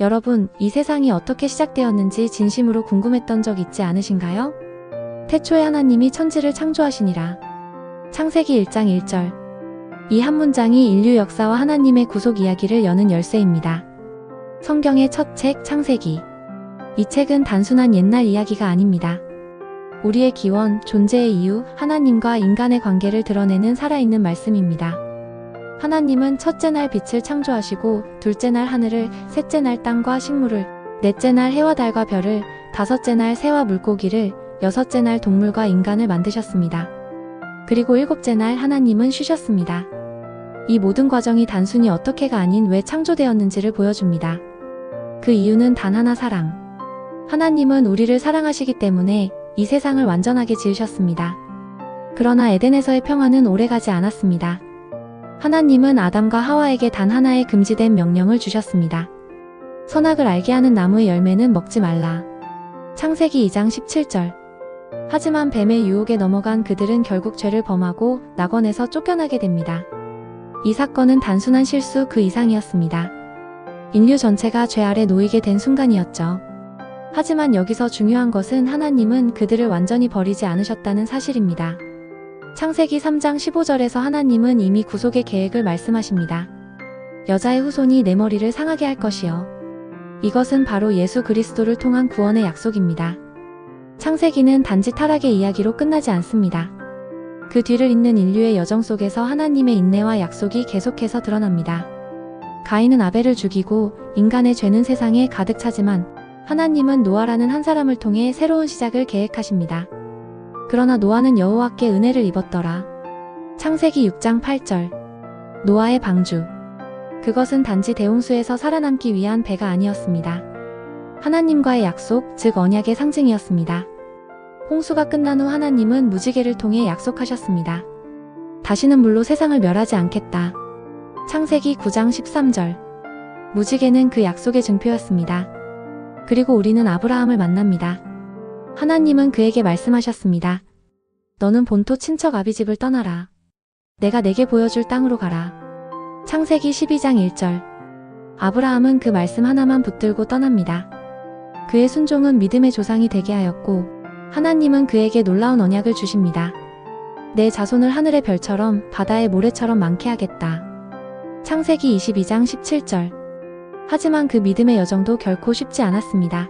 여러분, 이 세상이 어떻게 시작되었는지 진심으로 궁금했던 적 있지 않으신가요? 태초에 하나님이 천지를 창조하시니라. 창세기 1장 1절. 이 한 문장이 인류 역사와 하나님의 구속 이야기를 여는 열쇠입니다. 성경의 첫 책 창세기. 이 책은 단순한 옛날 이야기가 아닙니다. 우리의 기원, 존재의 이유, 하나님과 인간의 관계를 드러내는 살아있는 말씀입니다. 하나님은 첫째 날 빛을 창조하시고, 둘째 날 하늘을, 셋째 날 땅과 식물을, 넷째 날 해와 달과 별을, 다섯째 날 새와 물고기를, 여섯째 날 동물과 인간을 만드셨습니다. 그리고 일곱째 날 하나님은 쉬셨습니다. 이 모든 과정이 단순히 어떻게가 아닌 왜 창조되었는지를 보여줍니다. 그 이유는 단 하나 사랑. 하나님은 우리를 사랑하시기 때문에 이 세상을 완전하게 지으셨습니다. 그러나 에덴에서의 평화는 오래가지 않았습니다. 하나님은 아담과 하와에게 단 하나의 금지된 명령을 주셨습니다. 선악을 알게 하는 나무의 열매는 먹지 말라. 창세기 2장 17절. 하지만 뱀의 유혹에 넘어간 그들은 결국 죄를 범하고 낙원에서 쫓겨나게 됩니다. 이 사건은 단순한 실수 그 이상이었습니다. 인류 전체가 죄 아래 놓이게 된 순간이었죠. 하지만 여기서 중요한 것은 하나님은 그들을 완전히 버리지 않으셨다는 사실입니다. 창세기 3장 15절에서 하나님은 이미 구속의 계획을 말씀하십니다. 여자의 후손이 내 머리를 상하게 할 것이요. 이것은 바로 예수 그리스도를 통한 구원의 약속입니다. 창세기는 단지 타락의 이야기로 끝나지 않습니다. 그 뒤를 잇는 인류의 여정 속에서 하나님의 인내와 약속이 계속해서 드러납니다. 가인은 아벨을 죽이고 인간의 죄는 세상에 가득 차지만 하나님은 노아라는 한 사람을 통해 새로운 시작을 계획하십니다. 그러나 노아는 여호와께 은혜를 입었더라. 창세기 6장 8절. 노아의 방주. 그것은 단지 대홍수에서 살아남기 위한 배가 아니었습니다. 하나님과의 약속, 즉 언약의 상징이었습니다. 홍수가 끝난 후 하나님은 무지개를 통해 약속하셨습니다. 다시는 물로 세상을 멸하지 않겠다. 창세기 9장 13절. 무지개는 그 약속의 증표였습니다. 그리고 우리는 아브라함을 만납니다. 하나님은 그에게 말씀하셨습니다. 너는 본토 친척 아비집을 떠나라. 내가 내게 보여줄 땅으로 가라. 창세기 12장 1절. 아브라함은 그 말씀 하나만 붙들고 떠납니다. 그의 순종은 믿음의 조상이 되게 하였고, 하나님은 그에게 놀라운 언약을 주십니다. 내 자손을 하늘의 별처럼 바다의 모래처럼 많게 하겠다. 창세기 22장 17절. 하지만 그 믿음의 여정도 결코 쉽지 않았습니다.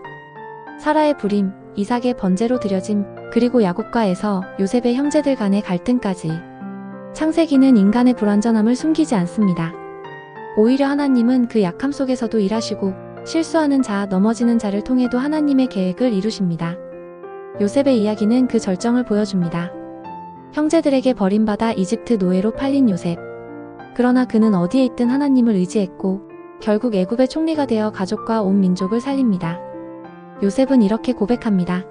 사라의 불임, 이삭의 번제로 드려짐, 그리고 야곱과 에서 요셉의 형제들 간의 갈등까지. 창세기는 인간의 불완전함을 숨기지 않습니다. 오히려 하나님은 그 약함 속에서도 일하시고 실수하는 자, 넘어지는 자를 통해도 하나님의 계획을 이루십니다. 요셉의 이야기는 그 절정을 보여줍니다. 형제들에게 버림받아 이집트 노예로 팔린 요셉. 그러나 그는 어디에 있든 하나님을 의지했고 결국 애굽의 총리가 되어 가족과 온 민족을 살립니다. 요셉은 이렇게 고백합니다.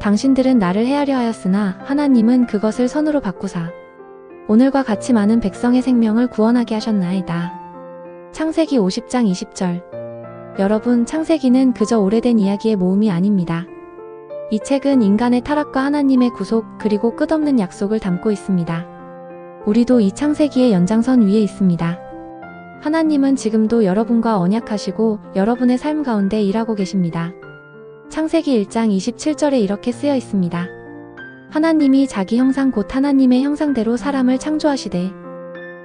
당신들은 나를 헤아려 하였으나 하나님은 그것을 선으로 바꾸사 오늘과 같이 많은 백성의 생명을 구원하게 하셨나이다. 창세기 50장 20절 여러분 창세기는 그저 오래된 이야기의 모음이 아닙니다. 이 책은 인간의 타락과 하나님의 구속 그리고 끝없는 약속을 담고 있습니다. 우리도 이 창세기의 연장선 위에 있습니다. 하나님은 지금도 여러분과 언약하시고 여러분의 삶 가운데 일하고 계십니다. 창세기 1장 27절에 이렇게 쓰여 있습니다. 하나님이 자기 형상 곧 하나님의 형상대로 사람을 창조하시되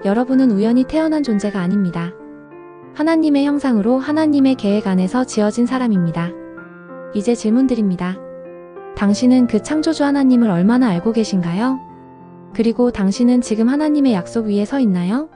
여러분은 우연히 태어난 존재가 아닙니다. 하나님의 형상으로 하나님의 계획 안에서 지어진 사람입니다. 이제 질문 드립니다. 당신은 그 창조주 하나님을 얼마나 알고 계신가요? 그리고 당신은 지금 하나님의 약속 위에 서 있나요?